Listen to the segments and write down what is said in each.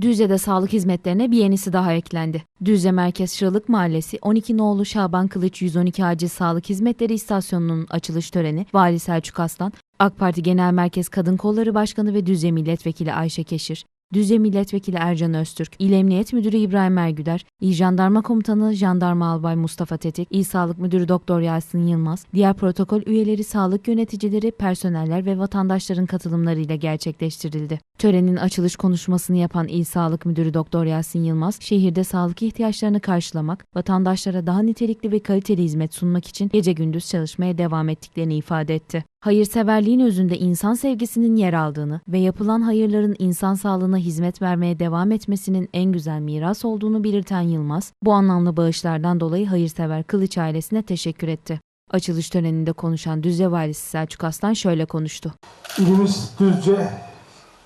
Düzce'de sağlık hizmetlerine bir yenisi daha eklendi. Düzce Merkez Şırılık Mahallesi 12 Noğlu Şaban Kılıç 112 Acil Sağlık Hizmetleri İstasyonu'nun açılış töreni Vali Selçuk Aslan, AK Parti Genel Merkez Kadın Kolları Başkanı ve Düzce Milletvekili Ayşe Keşir, Düzce Milletvekili Ercan Öztürk, İl Emniyet Müdürü İbrahim Ergüder, İl Jandarma Komutanı Jandarma Albay Mustafa Tetik, İl Sağlık Müdürü Doktor Yasin Yılmaz, diğer protokol üyeleri, sağlık yöneticileri, personeller ve vatandaşların katılımlarıyla gerçekleştirildi. Törenin açılış konuşmasını yapan İl Sağlık Müdürü Doktor Yasin Yılmaz, şehirde sağlık ihtiyaçlarını karşılamak, vatandaşlara daha nitelikli ve kaliteli hizmet sunmak için gece gündüz çalışmaya devam ettiklerini ifade etti. Hayırseverliğin özünde insan sevgisinin yer aldığını ve yapılan hayırların insan sağlığına hizmet vermeye devam etmesinin en güzel miras olduğunu belirten Yılmaz, bu anlamlı bağışlardan dolayı hayırsever Kılıç ailesine teşekkür etti. Açılış töreninde konuşan Düzce Valisi Selçuk Aslan şöyle konuştu. İlimiz Düzce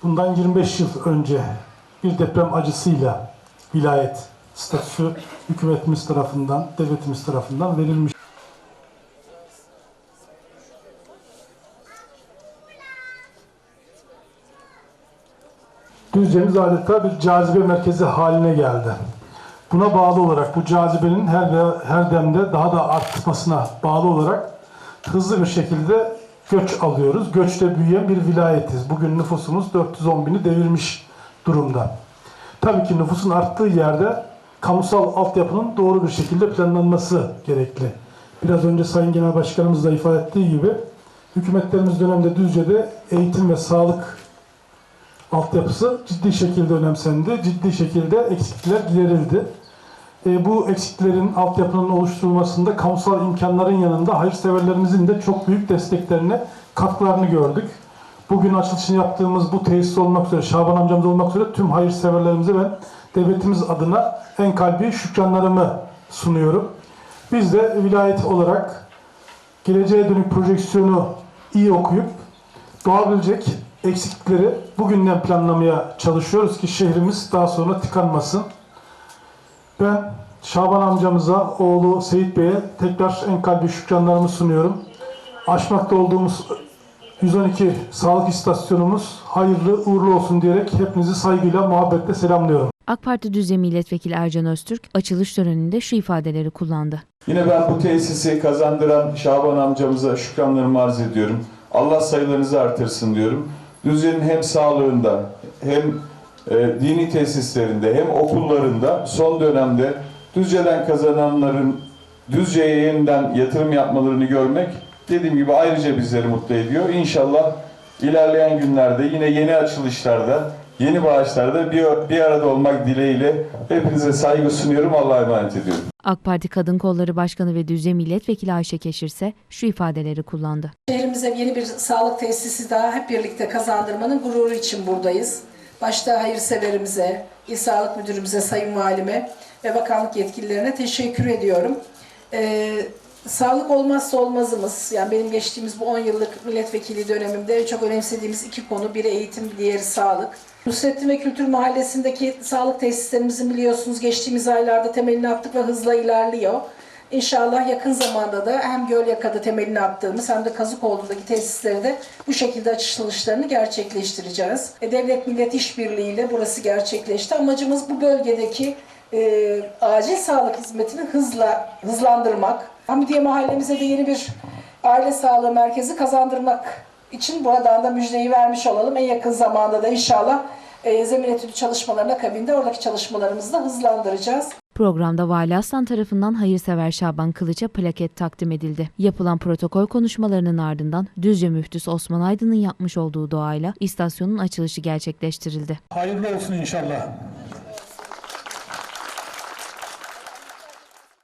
bundan 25 yıl önce bir deprem acısıyla vilayet statüsü hükümetimiz tarafından, devletimiz tarafından verilmiş. Düzce'miz adeta bir cazibe merkezi haline geldi. Buna bağlı olarak bu cazibenin her her demde daha da artmasına bağlı olarak hızlı bir şekilde göç alıyoruz. Göçte büyüyen bir vilayetiz. Bugün nüfusumuz 410 bini devirmiş durumda. Tabii ki nüfusun arttığı yerde kamusal altyapının doğru bir şekilde planlanması gerekli. Biraz önce Sayın Genel Başkanımız da ifade ettiği gibi hükümetlerimiz döneminde Düzce'de eğitim ve sağlık altyapısı ciddi şekilde önemsendi. Ciddi şekilde eksiklikler giderildi. E, bu eksiklerin altyapının oluşturulmasında kamusal imkanların yanında hayırseverlerimizin de çok büyük desteklerini, katkılarını gördük. Bugün açılışını yaptığımız bu tesis olmak üzere, Şaban amcamız olmak üzere tüm hayırseverlerimize ben devletimiz adına en kalbi şükranlarımı sunuyorum. Biz de vilayet olarak geleceğe dönük projeksiyonu iyi okuyup doğabilecek eksiklikleri bugünden planlamaya çalışıyoruz ki şehrimiz daha sonra tıkanmasın. Ben Şaban amcamıza, oğlu Seyit Bey'e tekrar en kalbi şükranlarımı sunuyorum. Açmakta olduğumuz 112 sağlık istasyonumuz hayırlı uğurlu olsun diyerek hepinizi saygıyla, muhabbetle selamlıyorum. AK Parti Düzce Milletvekili Ercan Öztürk açılış töreninde şu ifadeleri kullandı. Yine ben bu tesisi kazandıran Şaban amcamıza şükranlarımı arz ediyorum. Allah sayılarınızı artırsın diyorum. Düzce'nin hem sağlığında hem e, dini tesislerinde hem okullarında son dönemde Düzce'den kazananların Düzce'ye yeniden yatırım yapmalarını görmek dediğim gibi ayrıca bizleri mutlu ediyor. İnşallah ilerleyen günlerde yine yeni açılışlarda, yeni bağışlarda bir, bir arada olmak dileğiyle hepinize saygı sunuyorum. Allah'a emanet ediyorum. AK Parti Kadın Kolları Başkanı ve Düzce Milletvekili Ayşe Keşir ise şu ifadeleri kullandı. Şehrimize yeni bir sağlık tesisi daha hep birlikte kazandırmanın gururu için buradayız. Başta hayırseverimize, İl Sağlık Müdürümüze, Sayın Valime ve bakanlık yetkililerine teşekkür ediyorum. Ee, sağlık olmazsa olmazımız. Yani benim geçtiğimiz bu 10 yıllık milletvekili dönemimde en çok önemsediğimiz iki konu. Biri eğitim, diğeri sağlık. Nusrettin ve Kültür Mahallesi'ndeki sağlık tesislerimizin biliyorsunuz geçtiğimiz aylarda temelini attık ve hızla ilerliyor. İnşallah yakın zamanda da hem Gölyaka'da temelini attığımız hem de Kazıkoğlu'ndaki tesisleri de bu şekilde açılışlarını gerçekleştireceğiz. E, Devlet Millet İşbirliği ile burası gerçekleşti. Amacımız bu bölgedeki e, acil sağlık hizmetini hızla hızlandırmak. Hamidiye mahallemize de yeni bir aile sağlığı merkezi kazandırmak için buradan da müjdeyi vermiş olalım. En yakın zamanda da inşallah e, zemin etüdü çalışmalarının akabinde oradaki çalışmalarımızı da hızlandıracağız. Programda Vali Aslan tarafından hayırsever Şaban Kılıç'a plaket takdim edildi. Yapılan protokol konuşmalarının ardından Düzce Müftüsü Osman Aydın'ın yapmış olduğu duayla istasyonun açılışı gerçekleştirildi. Hayırlı olsun inşallah.